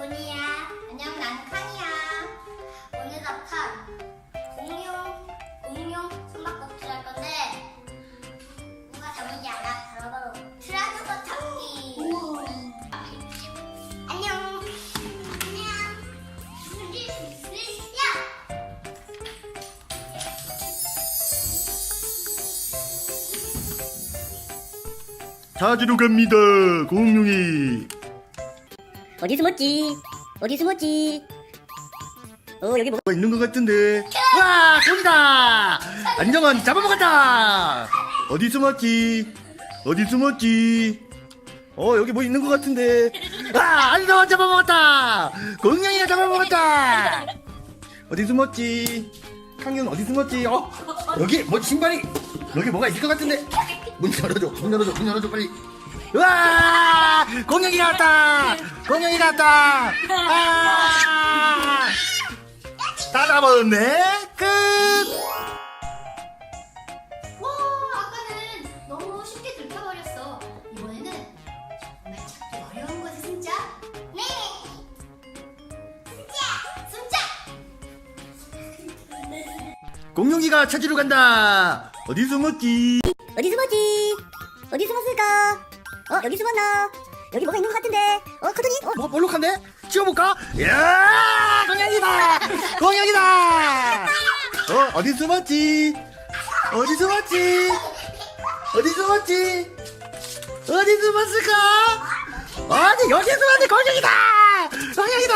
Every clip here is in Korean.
고니야. 안녕, 나는 칸이야. 오늘 답한 공룡, 공룡 숨바꼭질 할 건데, 누가 잡는지 알아? 바로바로 트라우버 잡기. 안녕. 안녕. 야! 찾으러 갑니다 공룡이 어디 숨었지? 어디 숨었지? 어 여기 뭐가 뭐가 있는 것 같은데? 와 공이다! 안정원 잡아먹었다! 어디 숨었지? 어디 숨었지? 어 여기 뭐 있는 것 같은데? 아 안정원 잡아먹었다! 공룡이가 잡아먹었다! 어디 숨었지? 강현 어디 숨었지? 어? 여기 뭐 신발이 여기 뭐가 있을 것 같은데? 문 열어줘 문 열어줘 문 열어줘 빨리 와 공룡이 나왔다 공룡이 나왔다 아 다 잡았네 끝 와, 아까는 너무 쉽게 들켜버렸어. 이번에는 정말 찾기 어려운 것을 숨자. 네. 숨자. 숨자. 공룡이가 찾으러 간다 어디 숨었지 어디 숨었지? 어디 숨었을까? 어 여기 숨었나? 여기 뭐가 있는 것 같은데? 어 커튼이? 어뭐 볼록한데? 치워볼까? 야 공룡이다! 공룡이다! 어 어디 숨었지? 어디 숨었지? 어디 숨었지? 어디 숨었을까? 아니 여기 숨었네 공룡이다! 공룡이다!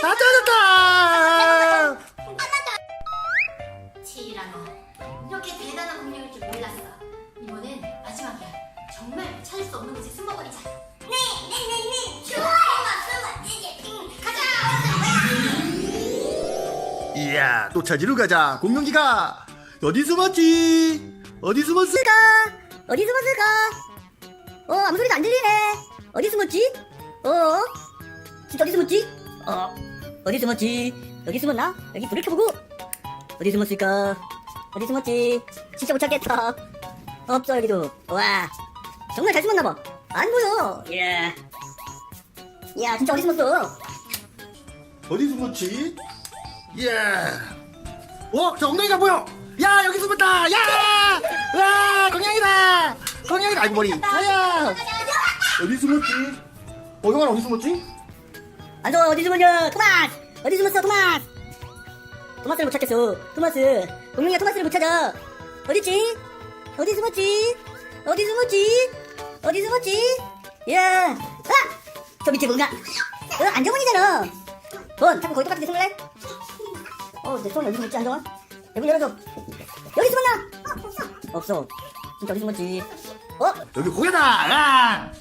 다 찾았다 찾을 수 없는 곳에 숨어버리자. 네, 네, 네, 네. 좋아요. 숨어, 이제, 응, 가자. 이야 또 찾으러 가자 공룡이가 어디 숨었지 어디 숨었을까? 어디 숨었을까? 어 아무 소리도 안 들리네 어디 숨었지? 어? 진짜 어디 숨었지? 어 어디 숨었지? 여기 숨었나? 여기 불을 켜보고 어디 숨었을까? 어디 숨었지? 진짜 못 찾겠다 없어 여기도 와 정말 잘 숨었나봐 안 보여 예. 야 진짜 어디 숨었어? 어디 숨었지? 예. 어, 저 엉덩이가 보여. 야, 여기 숨었다. 야, 와, 공룡이다. 공룡이다. 아이고 머리. 야, 어디 숨었지? 어, 형아 어디 숨었지? 안서 어디 숨었냐 토마스 어디 숨었어 토마스 토마스를 못 찾겠어 토마스 공룡이가 토마스를 못 찾아 어딨지 어디 숨었지 어디 숨었지 어디 숨었지? 야 아 저 밑에 뭔가? 어 안정원이잖아. 넌 자꾸 거기 똑같은 데 숨을래 어 내 손이 어디 숨었지 안정원 여기 열어줘. 여기 숨었나. 없어. 없어 진짜 어디 숨었지? 어? 여기 고개다. 야.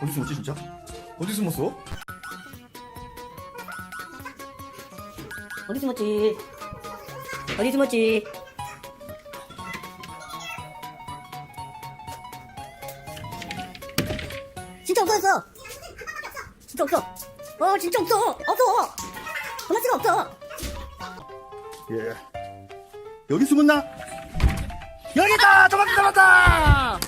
어디 숨었지 진짜? 어디 숨었어? 어디 숨었지? 어디 숨었지 진짜 없어졌어 진짜 없어 어 진짜 없어 없어 도마스가 없어 예. 여기 숨었나? 여기다. 도망 잡았다.